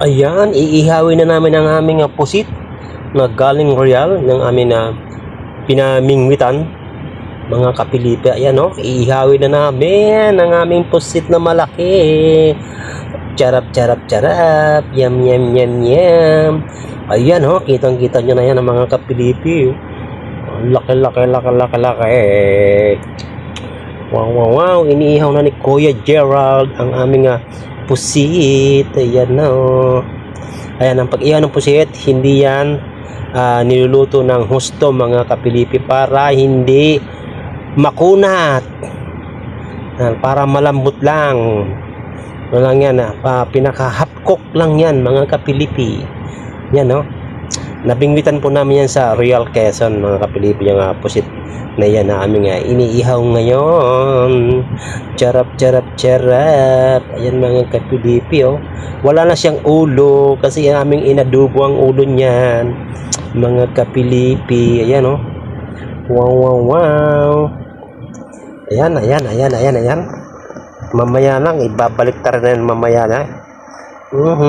Ayan, iihawin na namin ang aming uh, pusit na galing Royal ng aming na pinamingwitan mga kapilipi. Ayan no, iihawin na namin ang aming pusit na malaki. Charap, charap, charap. Yam, yam, yam, yam. Ayan ho, kitang kita nyo na yan ang mga kapilipi. Laki, laki, laki, laki, laki. Wow, wow, wow. Iniihaw na ni Kuya Gerald ang aming ah, pusit. Ayan na oh. Ayan, ang pag-ihaw ng pusit, hindi yan ah, niluluto ng husto mga kapilipi para hindi makunat. Ayan, para malambot lang. Ano yan, ah, pa, pinaka-hapkok lang yan mga kapilipi. Yan no. Nabingwitan po namin yan sa Real Quezon mga kapilipi yung uh, pusit na yan na aming uh, iniihaw ngayon. Charap, charap, charap. Ayan mga kapilipi oh. Wala na siyang ulo kasi aming inadubo ang ulo niyan. Mga kapilipi. Ayan oh. Wow, wow, wow. Ayan, ayan, ayan, ayan, ayan. Mamaya lang, ibabalik na rin mamaya na. Mhm.